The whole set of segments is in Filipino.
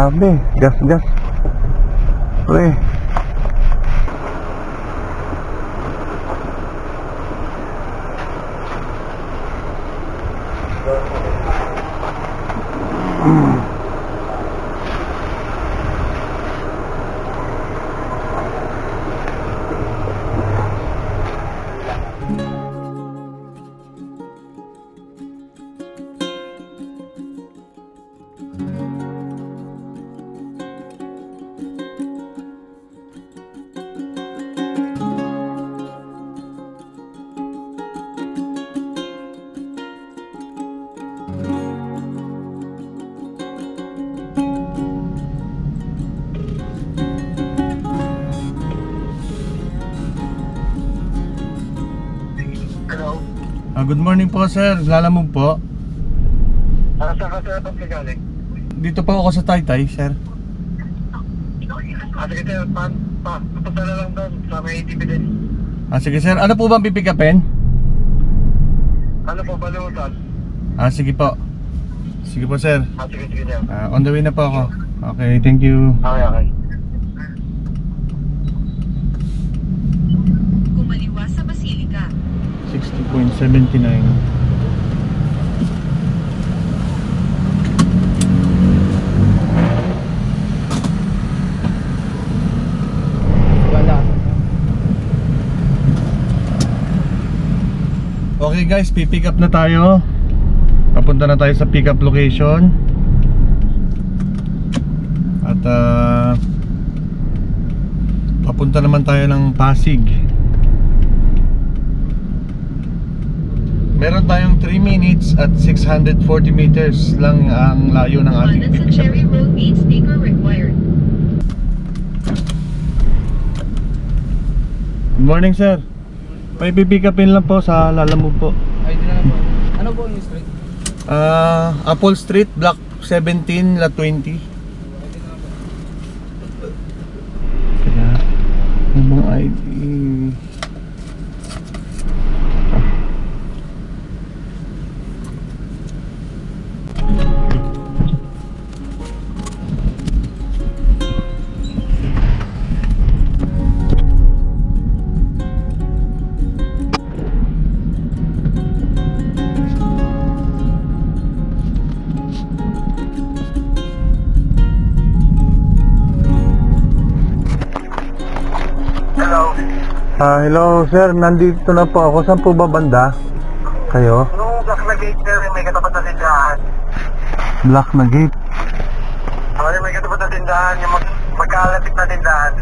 Grabe, gas gas. Pre. Good morning po sir, lalamog po. Saan ka sir ba't ka galing? Dito po ako sa Taytay, sir. Ah, sige sir, pa, pa, papunta na lang doon sa may din. Ah, sige sir, ano po bang pipikapin? Ano po, balutan? Ah, sige po. Sige po sir. Ah, sige, sige sir. Ah, on the way na po ako. Okay, thank you. Okay, okay. 60.79. Okay guys, pipick up na tayo. Papunta na tayo sa pick up location. At ah, papunta naman tayo ng Pasig. Meron tayong 3 minutes at 640 meters lang ang layo ng ating Kanan sa pipick Cherry Road, 8 sticker required. Good morning sir. May pipick upin lang po sa Lalamove po. Ay, di na po. Ano po yung street? Ah, Apple Street, Block 17, La 20. Kaya, yung mga ID. Ah, hello sir, nandito na po ako. Saan po ba banda? Kayo? Nung gas na gate sir, may katapat na tindahan. Black na gate. Ano may katapat na tindahan, yung mag magkalapit na tindahan.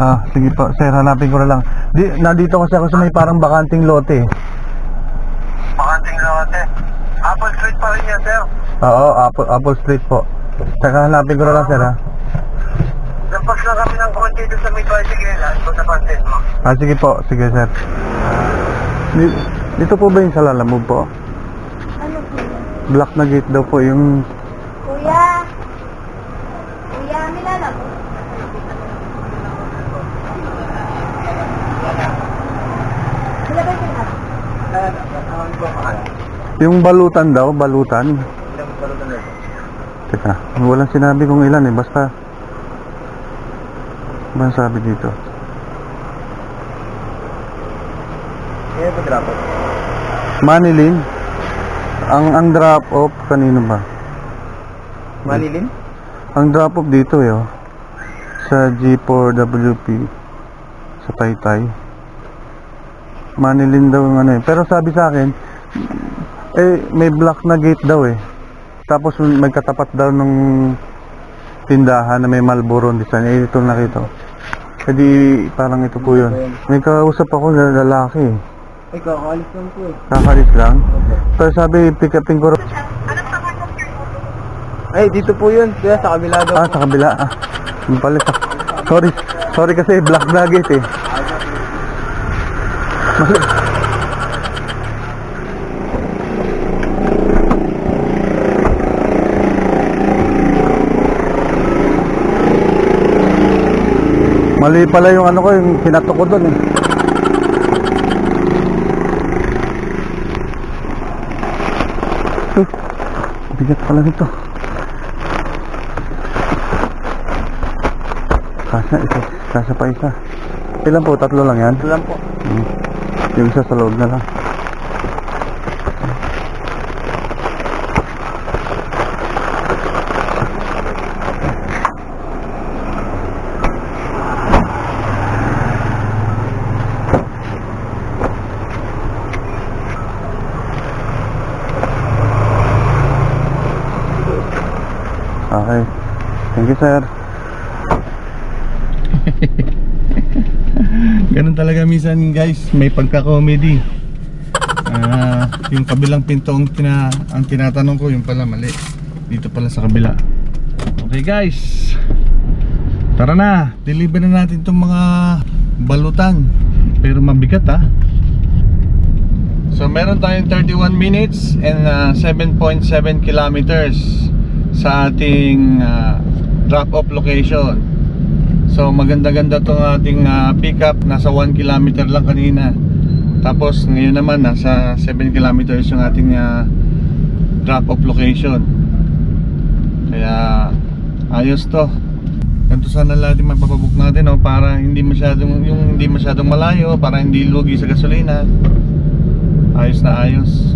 Ah, sige po, sir, hanapin ko na lang. Di, nandito kasi ako sa may parang bakanting lote. Makanting lote. Apple Street pa rin yan sir. Oo, Apple, Apple Street po. Saka hanapin ko na lang, sir, ha? Lampas lang kami ng konti doon sa may bicycle, ha? Ito sa pansin mo. Ah, sige po, sige, sir. Di- Dito po ba yung sa Lalamove po? Ano po yun? Black na gate daw po yung... Kuya! Kuya, ko na. Yung balutan daw, balutan. Ilang balutan na ito? Teka, walang sinabi kung ilan eh, basta... Bang sabi dito? Kaya ito dapat. Manilin? Ang ang drop off kanino ba? Manilin? Ang drop off dito eh, oh. Sa G4WP sa Taytay. Manilin daw yung ano eh. Pero sabi sa akin, eh may black na gate daw eh. Tapos may katapat daw ng tindahan na may Marlboro design. Eh ito nakita. ko. Eh di parang ito po yun. May kausap ako na lalaki eh. Ay, kakaalis lang po eh. Kakalis lang. Pero sabi, pick upin ko. Ay, dito po yun. Kaya sa kabila daw. Ah, sa kabila. Ah, pala. Sorry. Sorry kasi black nugget eh. Mali. Mali pala yung ano ko, yung pinato ko doon eh. Huh. Bigat pala nito. Kasa isa, kasa pa isa. Ilan po? Tatlo lang yan? Tatlo lang po. Hmm. Yung isa sa loob na lang. Thank you, sir. Ganun talaga minsan guys, may pagka-comedy. Ah, yung kabilang pinto ang, tina, ang tinatanong ko, yung pala mali. Dito pala sa kabila. Okay guys. Tara na, deliver na natin itong mga balutan. Pero mabigat ah. So meron tayong 31 minutes and ah, 7.7 kilometers sa ating ah, drop-off location. So maganda-ganda tong ating ah, pickup nasa 1 kilometer lang kanina. Tapos ngayon naman nasa 7 kilometers yung ating ah, drop-off location. Kaya ayos to. Ganito sana natin mapapabuk natin no, para hindi masyadong yung hindi masyadong malayo, para hindi lugi sa gasolina. Ayos na ayos.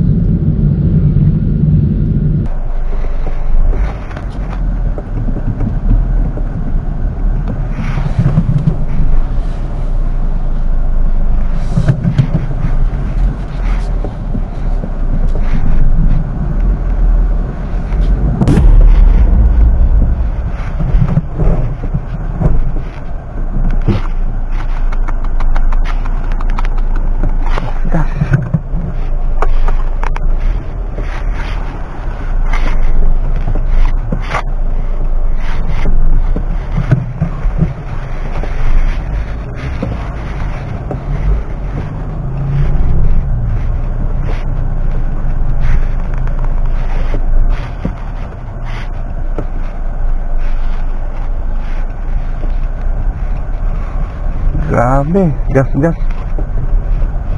Grabe, gas gas.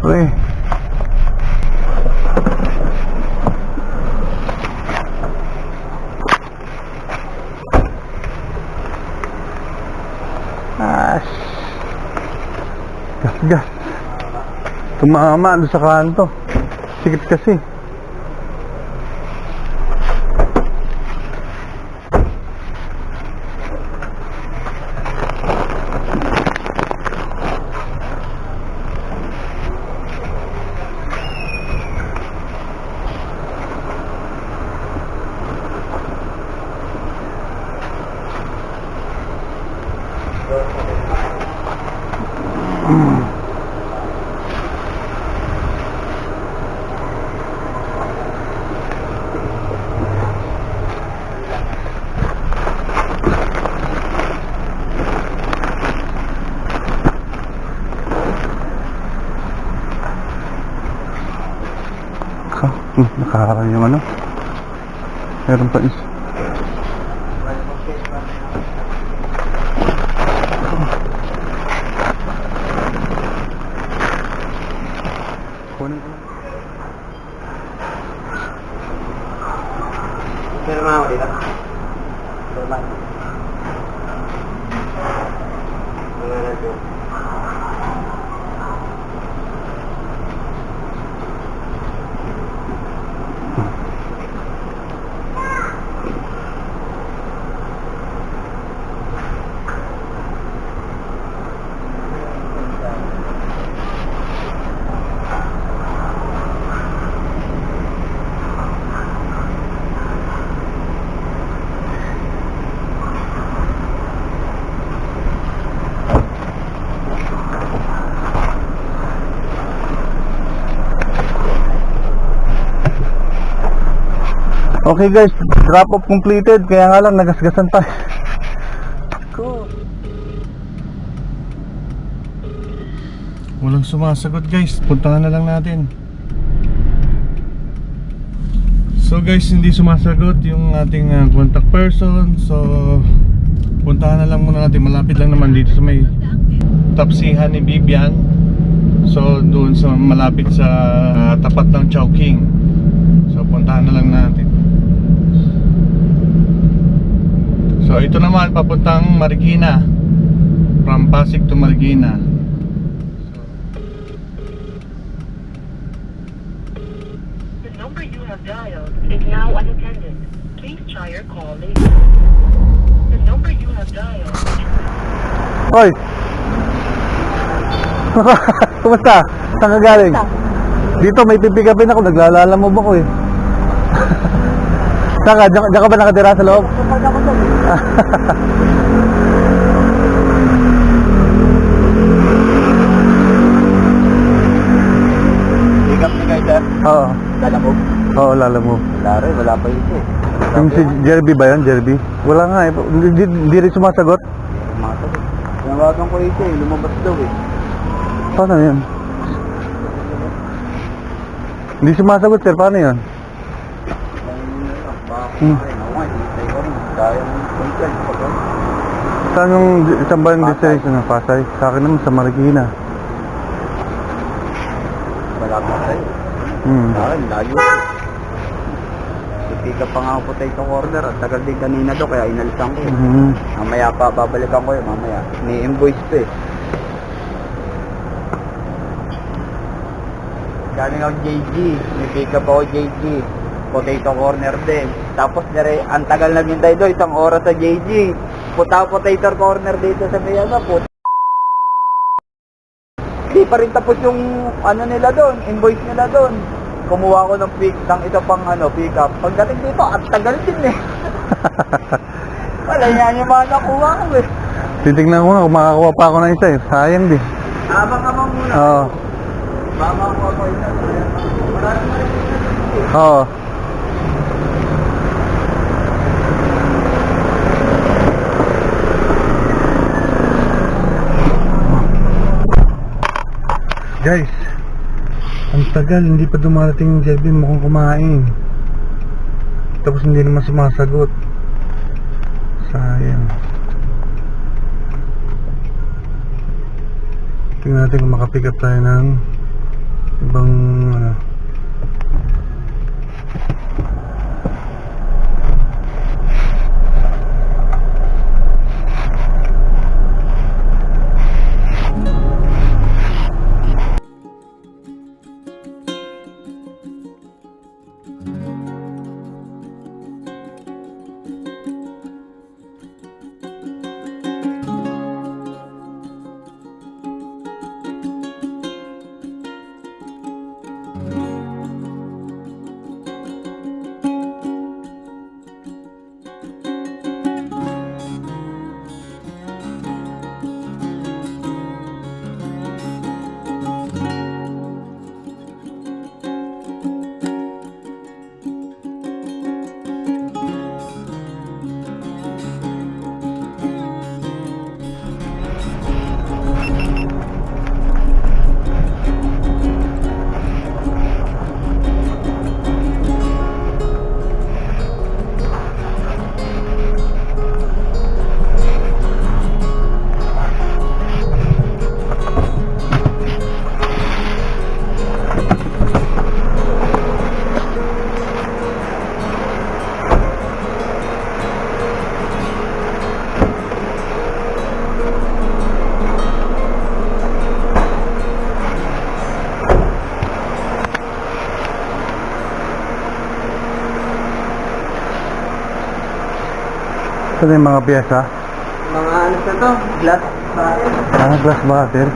Uy. Ash. Gas gas. Tumama doon sa kanto. Sikit kasi. Ka, hmm, nakaharang yung ano. Meron pa is. Kunin ko lang. Pero mga dito. Baba. Mga nato. Okay guys, drop off completed. Kaya nga lang nagasgasan pa. Cool. Walang sumasagot guys. Puntahan na lang natin. So guys, hindi sumasagot yung ating uh, contact person. So puntahan na lang muna natin. Malapit lang naman dito sa may tapsihan ni Bibian. So doon sa malapit sa uh, tapat ng Chowking. So puntahan na lang natin. So ito naman papuntang Marikina. from Pasig to Marikina. The number you have dialed is now unattended. Please try your call later. The number you have dialed Hoy! Kumusta? Saan ka galing? Dito may pipigapin ako, naglalala mo ba ko eh? Saan ka? Diyan, diyan ka ba nakatira sa loob? Kapag ako doon. Pick up ni guys, sir. Oo. Dala mo. Oo, lala mo. Wala rin, wala pa ito. Yung si Jerby ba yun? Jerby? Wala nga eh. Hindi, hindi, hindi rin sumasagot. Masagot. Tinawagan ko ito eh, lumabas daw eh. Paano yun? Hindi sumasagot sir, paano yun? Hmm. Saan yung isang ba yung destination ng Pasay? Sa akin naman sa Marikina. Wala pa sa'yo. Hmm. Dahil, layo. Up pa nga ako potato corner at tagal din kanina do kaya inalisan ko. eh. Mhm. Mamaya pa, babalikan ko yun mamaya. Ni-invoice pa eh. Galing ako JG, may pick up ako JG. Potato corner din. Tapos dire, ang tagal naghintay doon, isang oras sa JG. Puta potato corner dito sa may ano, put Di pa rin tapos yung ano nila doon, invoice nila doon. Kumuha ko ng pick, ng ito pang ano, pick up. Pagdating dito, at tagal din eh. Wala yan yung mga nakuha ko eh. Titignan ko na kung makakuha pa ako ng isa eh. Sayang din. Abang-abang muna. Oo. Mama ko ako ito. Marami na rin ito. Oo. Guys, ang tagal, hindi pa dumarating yung Jelby, mukhang kumain. Tapos hindi naman sumasagot. Sayang. Tingnan natin kung makapick up tayo ng ibang na yung mga piyesa. Mga ano sa to? Glass bottle. Ah, glass bottle.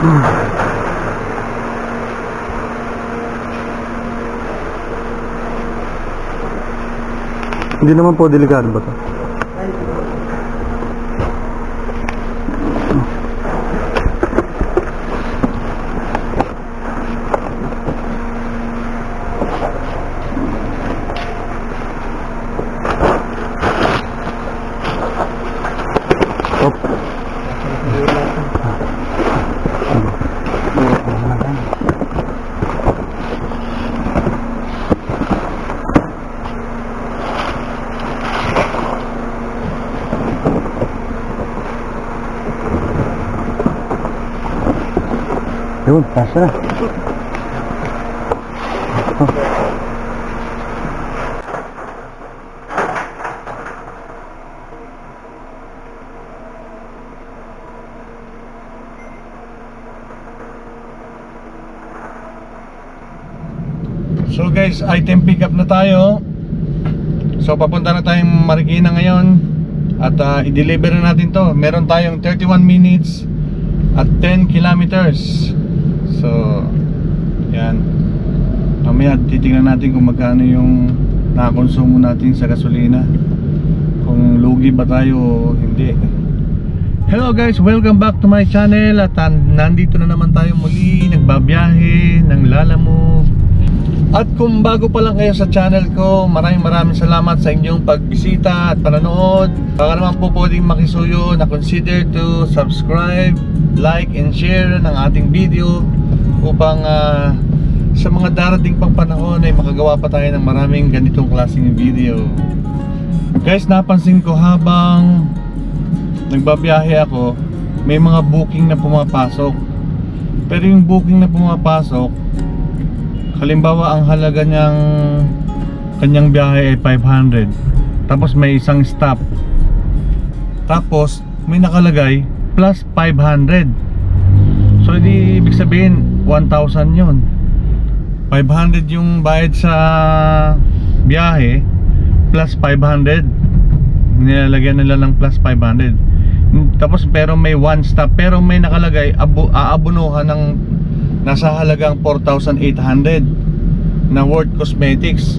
Hmm. Hindi naman po delikado ba to? Yun, pasya na. Oh. So guys, item pick up na tayo. So papunta na tayong Marikina ngayon at ah, i-deliver na natin to. Meron tayong 31 minutes at 10 kilometers. So, yan. Mamaya titingnan natin kung magkano yung nakakonsumo natin sa gasolina. Kung lugi ba tayo o hindi. Hello guys, welcome back to my channel at an- nandito na naman tayo muli nagbabiyahe ng Lalamove at kung bago pa lang kayo sa channel ko, maraming maraming salamat sa inyong pagbisita at panonood. Baka naman po pwedeng makisuyo na consider to subscribe, like, and share ng ating video upang ah, sa mga darating pang panahon ay makagawa pa tayo ng maraming ganitong klaseng video. Guys, napansin ko habang nagbabiyahe ako, may mga booking na pumapasok. Pero yung booking na pumapasok, halimbawa ang halaga niyang kanyang biyahe ay 500 tapos may isang stop. Tapos may nakalagay plus 500 so di ibig sabihin 1,000 yun. 500 yung bayad sa biyahe plus 500 nilalagyan nila ng plus 500 tapos pero may one stop. Pero may nakalagay abo, aabunuhan ng nasa halagang 4,800 na World Cosmetics.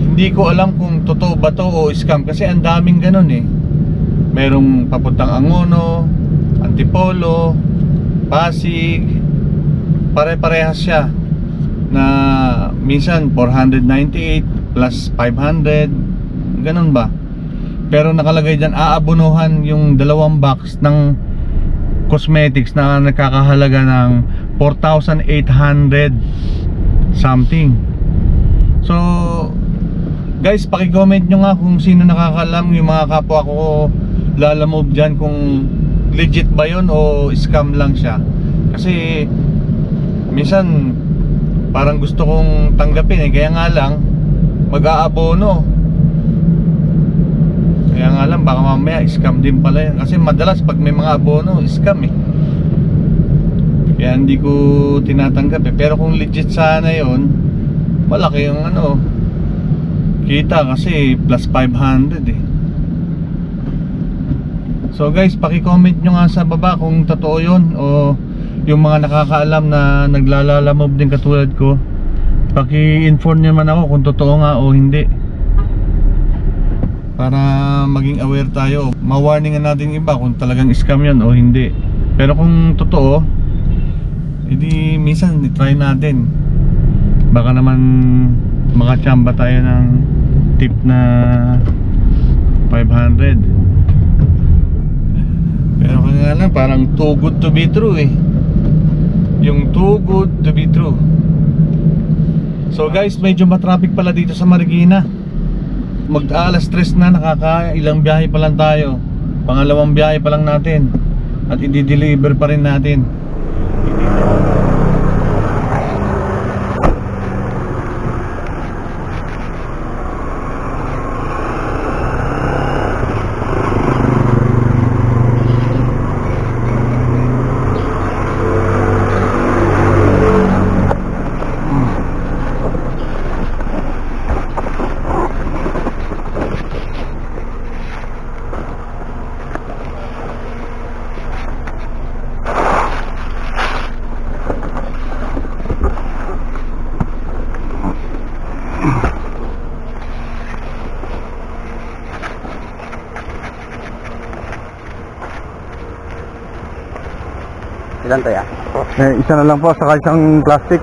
Hindi ko alam kung totoo ba to o scam kasi ang daming ganun eh. Merong papuntang Angono Antipolo Pasig. Pare-parehas siya na minsan 498 plus 500 ganun ba? Pero nakalagay dyan aabunuhan yung dalawang box ng cosmetics na nakakahalaga ng 4,800 something. So guys paki-comment nyo nga kung sino nakakalam yung mga kapwa ko lalamove dyan kung legit ba yun o scam lang siya. Kasi minsan parang gusto kong tanggapin eh. Kaya nga lang mag-aabono kaya nga lang baka mamaya scam din pala yan. Kasi madalas pag may mga abono scam eh. Kaya hindi ko tinatanggap eh. Pero kung legit sana yon malaki yung ano kita kasi plus 500 eh. So guys paki-comment nyo nga sa baba kung totoo yun o yung mga nakakaalam na naglalalamove din katulad ko. Paki-inform nyo man ako kung totoo nga o hindi para maging aware tayo. Ma-warningan natin iba kung talagang scam yun o hindi. Pero kung totoo edi minsan try natin. Baka naman makachamba tayo ng tip na 500 pero kaya nga lang parang too good to be true eh. Yung too good to be true. So guys medyo matraffic pala dito sa Marikina mag alas stress na nakaka ilang biyahe pa lang tayo. Pangalawang biyahe pa lang natin at i-deliver pa rin natin Ilan to ya? eh, isa na lang po saka isang plastic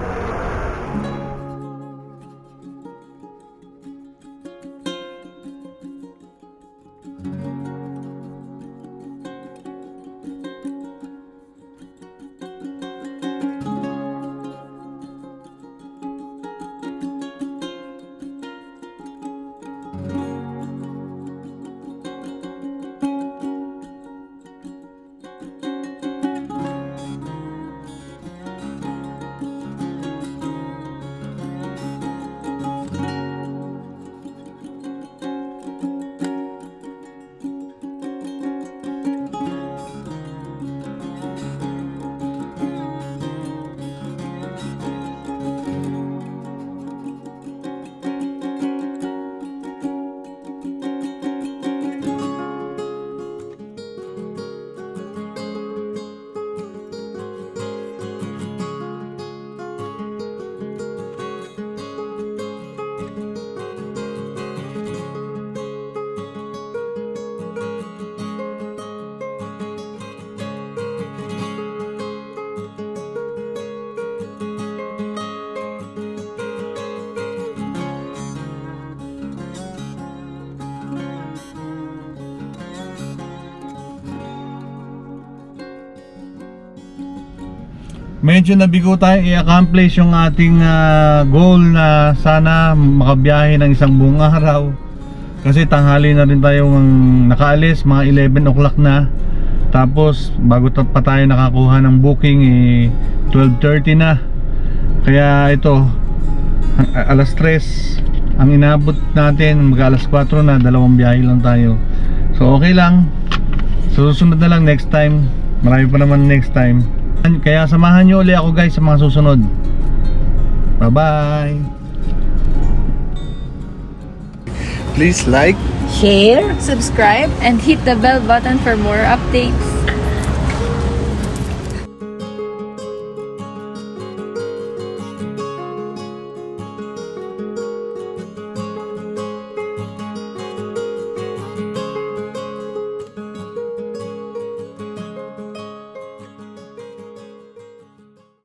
medyo nabigo tayo i-accomplish yung ating ah, goal na sana makabiyahe ng isang buong araw. Kasi tanghali na rin tayo nakaalis, mga 11 o'clock na. Tapos bago pa tayo nakakuha ng booking eh 12:30 na. Kaya ito alas 3 ang inabot natin, mag alas 4 na, dalawang biyahe lang tayo. So okay lang. Susunod na lang next time. Marami pa naman next time. Kaya samahan nyo uli ako guys sa mga susunod. Bye-bye! Please like, share, subscribe, and hit the bell button for more updates.